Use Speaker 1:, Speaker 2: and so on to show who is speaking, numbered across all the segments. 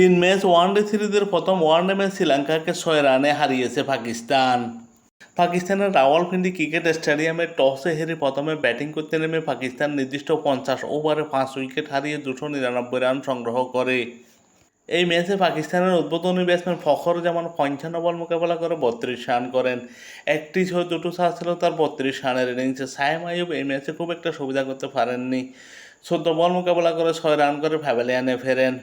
Speaker 1: তিন match one day সিরিজের প্রথম ওয়ানডে ম্যাচ শ্রীলঙ্কাকে ছয় রানে হারিয়েছে পাকিস্তান। পাকিস্তানের রাওয়ালপিন্ডি ক্রিকেট স্টেডিয়ামে টসে হেরে প্রথমে ব্যাটিং করতে নেমে পাকিস্তান নির্দিষ্ট পঞ্চাশ ওভারে পাঁচ উইকেট হারিয়ে দুশো নিরানব্বই রান সংগ্রহ করে। এই ম্যাচে পাকিস্তানের উদ্বোধনী ব্যাটসম্যান ফখর যেমন পঞ্চান্ন বল মোকাবেলা করে বত্রিশ রান করেন। একটি ছয় দুটো সাত ছিল তার বত্রিশ রানের ইনিংসে সায়েম আইয়ুব এই ম্যাচে খুব একটা সুবিধা করতে পারেননি। চোদ্দ বল মোকাবেলা করে ছয় রান করে প্যাভেলিয়ানে ফেরেন।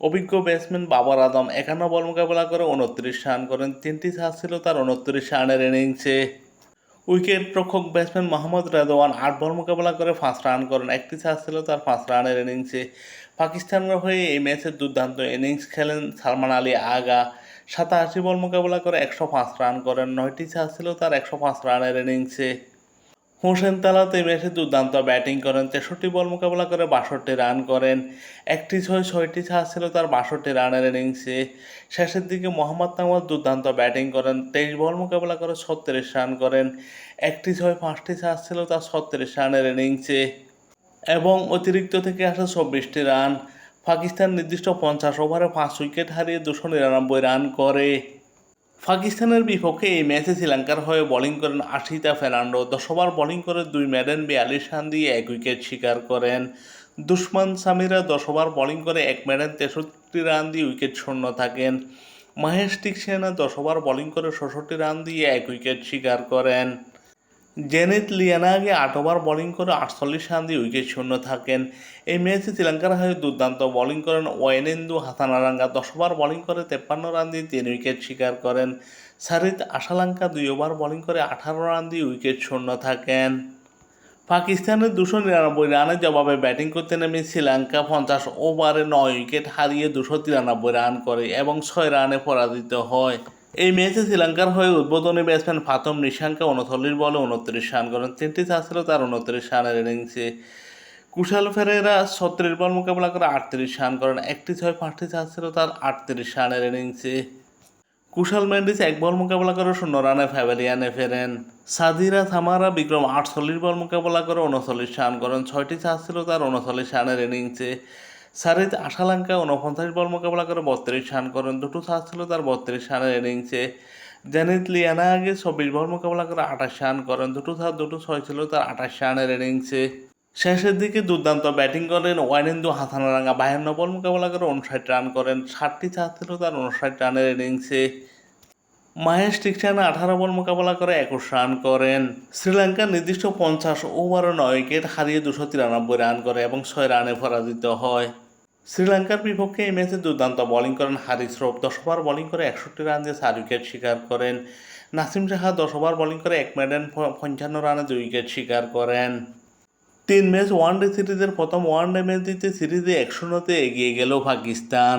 Speaker 1: অভিজ্ঞ ব্যাটসম্যান বাবর আদম একান্ন বল মোকাবেলা করে উনত্রিশ রান করেন। তিনটি সাত ছিল তার উনত্রিশ রানের ইনিংসে উইকেট রক্ষক ব্যাটসম্যান মোহাম্মদ রেদওয়ান আট বল মোকাবেলা করে পাঁচ রান করেন। একটি চার ছিল তার পাঁচ রানের ইনিংসে পাকিস্তানের হয়ে এই ম্যাচের দুর্দান্ত ইনিংস খেলেন। সালমান আলী আগা সাতাশি বল মোকাবেলা করে একশো পাঁচ রান করেন। নয়টি চার ছিল তার একশো পাঁচ রানের ইনিংসে হোসেন তালাত ম্যাচে দুর্দান্ত ব্যাটিং করেন। তেষট্টি বল মোকাবেলা করে বাষট্টি রান করেন। একটি ছয়, ছয়টি ছাড় ছিল তার বাষট্টি রানের ইনিংসে। শেষের দিকে মোহাম্মদ নামাজ দুর্দান্ত ব্যাটিং করেন। তেইশ বল মোকাবেলা করে ছত্রিশ রান করেন। একটি ছয়, পাঁচটি ছাড় ছিল তার ছত্রিশ রানের ইনিংসে। এবং অতিরিক্ত থেকে আসা চব্বিশটি রান। পাকিস্তান নির্দিষ্ট পঞ্চাশ ওভারে পাঁচ উইকেট হারিয়ে দুশো নিরানব্বই রান করে। পাকিস্তানের বিপক্ষে এই ম্যাচে শ্রীলঙ্কার হয়ে বোলিং করেন আশিতা ফেরান্ডো। দশ ওভার বোলিং করে দুই মেরেন বিয়াল্লিশ রান দিয়ে এক উইকেট শিকার করেন। দুশ্মান সামিরা দশ ওভার বোলিং করে এক মেরেন তেষট্টি রান দিয়ে উইকেট শূন্য থাকেন। মহেশ টিকসেনা দশ ওভার বোলিং করে ষষট্টি রান দিয়ে এক উইকেট শিকার করেন। জেনিত লিয়ানাগে আট ওভার বোলিং করে আটচল্লিশ রান দিয়ে উইকেট শূন্য থাকেন। এই ম্যাচে শ্রীলঙ্কার হয়ে দুর্দান্ত বোলিং করেন ওয়েনেন্দু হাসানারাঙ্গা। দশ ওভার বোলিং করে তেপ্পান্ন রান দিয়ে তিন উইকেট শিকার করেন। সারিত আশালাঙ্কা দুই ওভার বোলিং করে আঠারো রান দিয়ে উইকেট শূন্য থাকেন। পাকিস্তানের দুশো নিরানব্বই রানের জবাবে ব্যাটিং করতে নেমে শ্রীলঙ্কা পঞ্চাশ ওভারে নয় উইকেট হারিয়ে দুশো তিরানব্বই রান করে এবং ছয় রানে পরাজিত হয়। এই ম্যাচে শ্রীলঙ্কার হয়ে উদ্বোধনী ব্যাটসম্যান ফাতম নিশাঙ্কা উনচল্লিশ বলে উনত্রিশ রান করেন। তিনটি চার ছিল তার উনত্রিশ রানের ইনিংসে। কুশাল ফেরেরা ছত্রিশ বল মোকাবেলা করে আটত্রিশ রান করেন। একটি ছয়, পাঁচটি চার ছিল তার আটত্রিশ রানের ইনিংসে। কুশাল মেন্ডিস এক বল মোকাবেলা করে শূন্য রানে ফ্যাভেলিয়ানে ফেরেন। সাদিরা থামারা বিক্রম আটচল্লিশ বল মোকাবেলা করে উনচল্লিশ রান করেন। ছয়টি চার ছিল তার উনচল্লিশ রানের ইনিংসে। সারিত আশালাঙ্কা উনপঞ্চাশ বল মোকাবেলা করে বত্রিশ রান করেন। দুটো সাজ ছিল তার বত্রিশ রানের ইনিংসে। জেনিত লিয়ানা আগে চব্বিশ বল মোকাবেলা করে আঠাশ রান করেন। দুটো সাত দুটো ছয় ছিল তার আঠাশ রানের ইনিংসে। শেষের দিকে দুর্দান্ত ব্যাটিং করেন ওয়ানেন্দু হাসানারাঙ্গা। বাহান্ন বল মোকাবেলা করে উনষাট রান করেন। ষাটটি চার ছিল তার উনষাট রানের ইনিংসে। মাহেশ টিকসানা আঠারো বল মোকাবেলা করে একুশ রান করেন। শ্রীলঙ্কার নির্দিষ্ট পঞ্চাশ ওভারে নয় উইকেট হারিয়ে দুশো তিরানব্বই রান করে এবং ছয় রানে পরাজিত হয়। শ্রীলঙ্কার বিপক্ষে এই ম্যাচে দুর্দান্ত বোলিং করেন হারিস রোপ দশ ওভার বোলিং করে একষট্টি রান দিয়ে চার উইকেট শিকার করেন। নাসিম সাহা দশ ওভার বোলিং করে এক মেডেন পঞ্চান্ন রানে দুই উইকেট শিকার করেন। তিন ম্যাচ ওয়ানডে সিরিজের প্রথম ওয়ান ওয়ানডে ম্যাচ দিতে সিরিজে এক শূন্যতে এগিয়ে গেল পাকিস্তান।